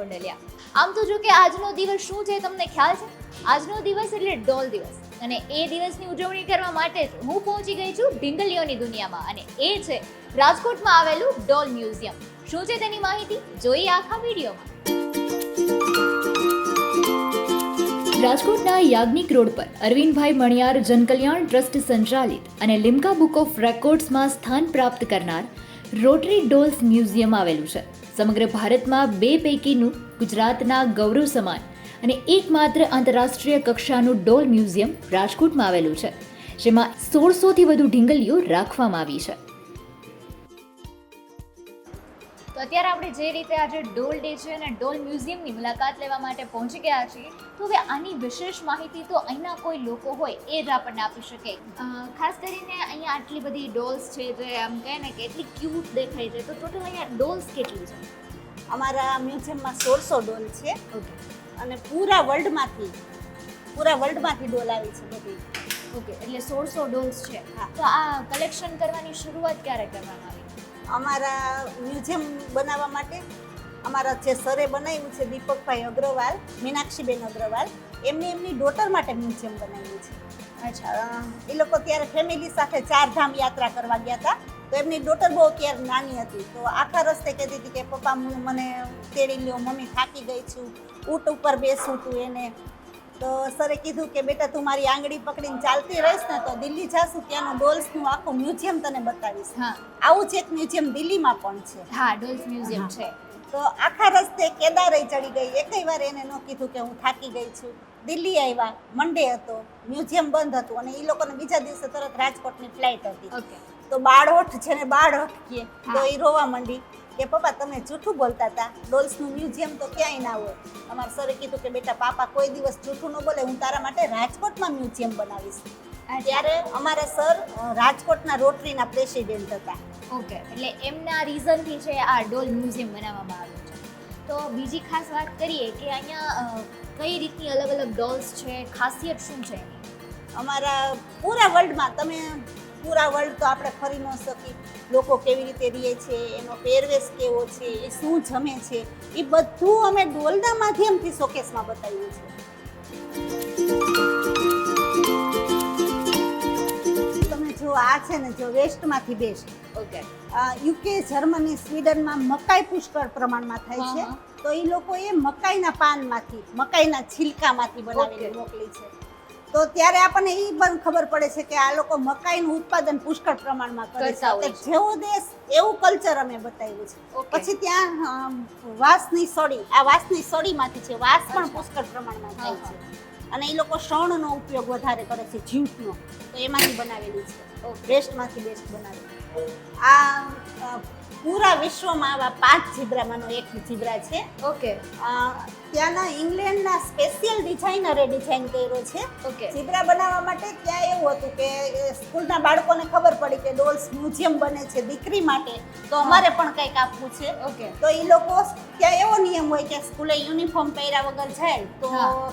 મળ્યા આમ તો જો કે આજનો દિવસ શું છે તમને ખ્યાલ છે? આજનો દિવસ એટલે ડોલ દિવસ. અને એ દિવસની ઉજવણી કરવા માટે જ હું પહોંચી ગઈ છું ઢીંગલીઓની દુનિયામાં. અને એ છે રાજકોટમાં આવેલું ડોલ મ્યુઝિયમ. શું છે તેની માહિતી? જોઈએ આખા વિડીયોમાં. રાજકોટના યાજ્ઞિક રોડ પર અરવિંદભાઈ મણિયાર જનકલ્યાણ ટ્રસ્ટ સંચાલિત અને લિમ્કા બુક ઓફ રેકોર્ડ્સમાં સ્થાન પ્રાપ્ત કરનાર રોટરી ડોલ્સ મ્યુઝિયમ આવેલું છે. સમગ્ર ભારતમાં બે પૈકીનું ગુજરાતના ગૌરવ સમાન અને એકમાત્ર આંતરરાષ્ટ્રીય કક્ષાનું ડોલ મ્યુઝિયમ રાજકોટમાં આવેલું છે, જેમાં સોળસોથી વધુ ઢીંગલીઓ રાખવામાં આવી છે. તો અત્યારે આપણે જે રીતે આજે ડોલ ડે છે અને ડોલ મ્યુઝિયમની મુલાકાત લેવા માટે પહોંચી ગયા છીએ તો હવે આની વિશેષ માહિતી તો અહીંના કોઈ લોકો હોય એ જ આપણને આપી શકે. ખાસ કરીને અહીંયા આટલી બધી ડોલ્સ છે જે આમ કહે ને કે એટલી ક્યુટ દેખાય છે તો ટોટલ અહીંયા ડોલ્સ કેટલી છે? અમારા મ્યુઝિયમમાં સોળસો ડોલ છે ઓકે. અને પૂરા વર્લ્ડમાંથી પૂરા વર્લ્ડમાંથી ડોલ આવી છે બધી. ઓકે એટલે સોળસો ડોલ્સ છે. હા. તો આ કલેક્શન કરવાની શરૂઆત ક્યારે કરવામાં આવી અમારા મ્યુઝિયમ બનાવવા માટે અમારા જે સરે બનાવ્યું છે દીપકભાઈ અગ્રવાલ મીનાક્ષીબેન અગ્રવાલ એમની એમની ડોટર માટે મ્યુઝિયમ બનાવ્યું છે. અચ્છા. એ લોકો ત્યારે ફેમિલી સાથે ચાર ધામ યાત્રા કરવા ગયા હતા. તો એમની ડોટર બહુ ત્યારે નાની હતી. તો આખા રસ્તે કહેતી હતી કે પપ્પા હું- મને તેડી લ્યો મમ્મી થાકી ગઈ છું ઊંટ ઉપર બેસું તું એને. તો સરે કીધું કે બેટા તું મારી આંગળી પકડીને ચાલતી રહીશ ને તો દિલ્હી જાશું ત્યાંનું ડોલ્સનું આખું મ્યુઝિયમ તને બતાવીશ. હા. આવું જ એક મ્યુઝિયમ દિલ્હીમાં પણ છે. હા ડોલ્સ મ્યુઝિયમ છે. તો આખા રસ્તે કેદારે ચડી ગઈ. એકય વાર એને ન કીધું કે હું થાકી ગઈ છું. દિલ્હી આવ્યા મંડે હતો મ્યુઝિયમ બંધ હતું અને એ લોકોને બીજા દિવસે તરત રાજકોટની ફ્લાઇટ હતી. તો બાળોઠ છે ને બાળોઠ કહે તો એ રોવા માંડી. કે પપ્પા તમે જૂઠું બોલતા હતા. ડોલ્સનું મ્યુઝિયમ તો ક્યાંય ના હોય. અમારા સરે કીધું કે બેટા પાપા કોઈ દિવસ જૂઠું ન બોલે હું તારા માટે રાજકોટમાં મ્યુઝિયમ બનાવીશ. ત્યારે અમારા સર રાજકોટના રોટરીના પ્રેસિડેન્ટ હતા. ઓકે એટલે એમના રીઝનથી છે આ ડોલ મ્યુઝિયમ બનાવવામાં આવ્યું છે. તો બીજી ખાસ વાત કરીએ કે અહીંયા કઈ રીતની અલગ અલગ ડોલ્સ છે ખાસિયત શું છે? અમારા પૂરા વર્લ્ડમાં તમે પૂરા વર્લ્ડ તો આપણે ફરી ન શકી લોકો કેવી રીતે રહે છે એનો પહેરવેશ કેવો છે એ શું જમે છે એ બધું અમે ડોલના માધ્યમથી શોકેસમાં બતાવ્યું છે તમે જો આ છે ને જો વેસ્ટમાંથી બેસ્ટ. ઓકે. યુકે જર્મની સ્વીડનમાં મકાઈ પુષ્કળ પ્રમાણમાં થાય છે. તો એ લોકો એ મકાઈના પાનમાંથી મકાઈના છિલકામાંથી બનાવીને મોકલી છે. તો ત્યારે આપણને એ પણ ખબર પડે છે કે આ લોકો મકાઈનું ઉત્પાદન પુષ્કળ પ્રમાણમાં કરે છે. જેવો દેશ એવું કલ્ચર અમે બતાવ્યું છે. પછી ત્યાં વાંસની સળી આ વાંસની સળીમાંથી છે વાંસ પણ પુષ્કળ પ્રમાણમાં થાય છે. અને એ લોકો શણનો ઉપયોગ વધારે કરે છે જ્યુટનો તો એમાંથી બનાવેલી છે. બેસ્ટમાંથી બેસ્ટ બનાવેલી. આ પૂરા વિશ્વમાં આવા પાંચ ઝીબ્રામાંનો એક ઝીબ્રા છે. ઓકે. ત્યાંના ઇંગ્લેન્ડના સ્પેશિયલ ડિઝાઇનરે ડિઝાઇન કર્યો છે. ઓકે. ઝીબ્રા બનાવવા માટે ત્યાં એવું હતું કે સ્કૂલના બાળકોને ખબર પડી કે ડોલ્સ મ્યુઝિયમ બને છે દીકરી માટે તો અમારે પણ કંઈક આપવું છે. ઓકે. તો એ લોકો ત્યાં એવો નિયમ હોય કે સ્કૂલે યુનિફોર્મ પહેર્યા વગર જાય તો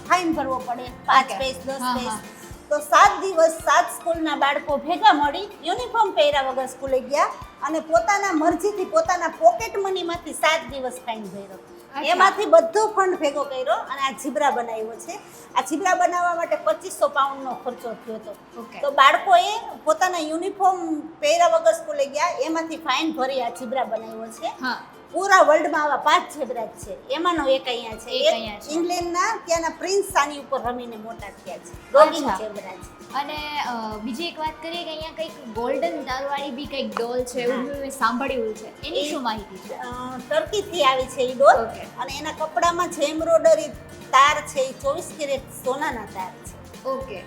ફાઇન ભરવો પડે. પાંચ પેજ દસ હા. તો સાત દિવસ સાત સ્કૂલના બાળકો ભેગા મળી યુનિફોર્મ પહેર્યા વગર સ્કૂલે ગયા અને પોતાના મરજીથી પોતાના પોકેટ મનીમાંથી સાત દિવસ ફાઇન ભર્યો. એમાંથી બધો ફંડ ભેગો કર્યો અને આ જીબ્રા બનાવ્યો છે. આ જીબ્રા બનાવવા માટે પચીસો પાઉન્ડનો ખર્ચો થયો હતો. તો બાળકોએ પોતાના યુનિફોર્મ પહેર્યા વગર સ્કૂલે ગયા એમાંથી ફાઇન ભરી આ જીબ્રા બનાવ્યો છે. પૂરા વર્લ્ડમાં આવા પાંચ ઝેબ્રા છે. એમાંનો એક અહીંયા છે. ઇંગ્લેન્ડના ત્યાંના પ્રિન્સ સાની ઉપર રમીને મોટા થયા છે. અચ્છા. ઝેબ્રા છે. અને બીજી એક વાત કરીએ કે અહીંયા કંઈક ગોલ્ડન દારવાળી બી કંઈક ડોલ છે એવું મેં સાંભળ્યું છે. એની શું માહિતી છે? ટર્કીથી આવી છે એ ડોલ. અને એના કપડામાં જે એમ્બ્રોડરી તાર છે એ ચોવીસ કેરેટ સોનાના તાર છે. ઓકે.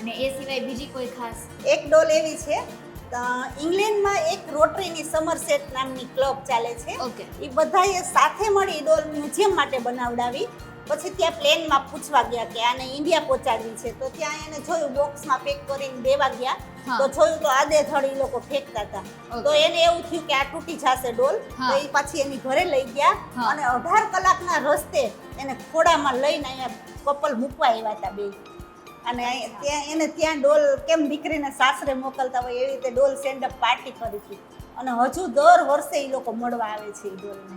અને એ સિવાય બીજી કોઈ ખાસ? એક ડોલ એવી છે ઇંગ્લેન્ડમાં એક રોટરીની સમરસેટ નામની ક્લબ ચાલે છે. ઓકે. એ બધાએ સાથે મળી ડોલ મ્યુઝિયમ માટે બનાવડાવી. પછી ત્યાં પ્લેનમાં પૂછવા ગયા કે આને ઇન્ડિયા પહોંચાડવી છે તો ત્યાં એને જોયું બોક્સમાં પેક કરીને દેવા ગયા. તો જોયું તો આદે ધડ લોકો ફેંકતા હતા. તો એને એવું થયું કે આ તૂટી જશે ડોલ તો એ પછી એની ઘરે લઈ ગયા અને અઢાર કલાકના રસ્તે એને ખોડામાં લઈને અહીંયા કપલ મૂકવા આવ્યા હતા બે. અને ત્યાં એને ત્યાં ડોલ કેમ દીકરીને સાસરે મોકલતા હોય એવી રીતે ડોલ સેન્ડ અપ પાર્ટી કરી હતી. અને હજુ દર વર્ષે એ લોકો મળવા આવે છે એ ડોલને.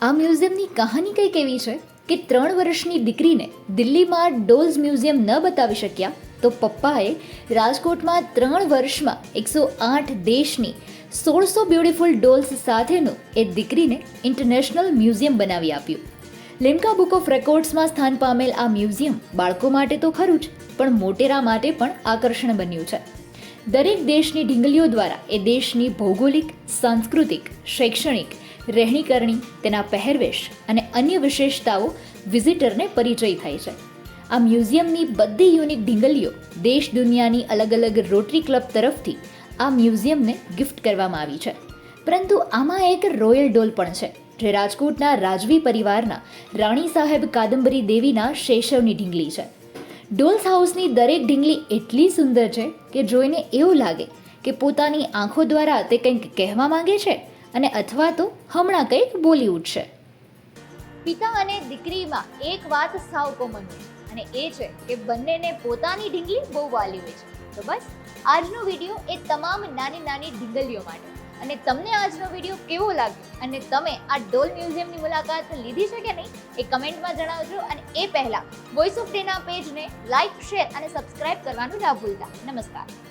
આ મ્યુઝિયમની કહાની કંઈક એવી છે? કે ત્રણ વર્ષની દીકરીને દિલ્હીમાં ડોલ્સ મ્યુઝિયમ ન બતાવી શક્યા, તો પપ્પાએ રાજકોટમાં ત્રણ વર્ષમાં એકસો આઠ દેશની સોળસો બ્યુટીફુલ ડોલ્સ સાથેનું એ દીકરીને ઇન્ટરનેશનલ મ્યુઝિયમ બનાવી આપ્યું. લિમ્કા બુક ઓફ રેકોર્ડ્સમાં સ્થાન પામેલ આ મ્યુઝિયમ બાળકો માટે તો ખરું જ, પણ મોટેરા માટે પણ આકર્ષણ બન્યું છે. દરેક દેશની ઢીંગલીઓ દ્વારા એ દેશની ભૌગોલિક, સાંસ્કૃતિક, શૈક્ષણિક રહેણીકરણી તેના પહેરવેશ અને અન્ય વિશેષતાઓ વિઝિટરને પરિચય થાય છે. આ મ્યુઝિયમની બધી યુનિક ઢીંગલીઓ દેશ દુનિયાની અલગ અલગ રોટરી ક્લબ તરફથી આ મ્યુઝિયમને ગિફ્ટ કરવામાં આવી છે. પરંતુ આમાં એક રોયલ ડોલ પણ છે, જે રાજકોટના રાજવી પરિવારના રાણી સાહેબ કાદંબરી દેવીના શેષવની ઢીંગલી છે. ડોલ્સ હાઉસની દરેક ઢીંગલી એટલી સુંદર છે કે જોઈને એવું લાગે કે પોતાની આંખો દ્વારા તે કંઈક કહેવા માંગે છે. અને અથવા તો હમણાં કંઈક બોલી ઉઠશે. પિતા અને દીકરીમાં એક વાત સાવ કોમન છે અને એ છે કે બંનેને પોતાની ઢીંગલી બહુ વાલી હોય છે. તો બસ, આજનો વીડિયો એ તમામ નાની નાની ઢીંગલીઓ માટે. અને તમને આજનો વીડિયો કેવો લાગ્યો? અને તમે આ ડોલ મ્યુઝિયમની મુલાકાત લીધી છે કે નહીં? એ કમેન્ટમાં જણાવજો અને એ પહેલાં વોઇસ ઓફ ડેના પેજને લાઇક શેર અને સબસ્ક્રાઇબ કરવાનું ના ભૂલતા. નમસ્કાર.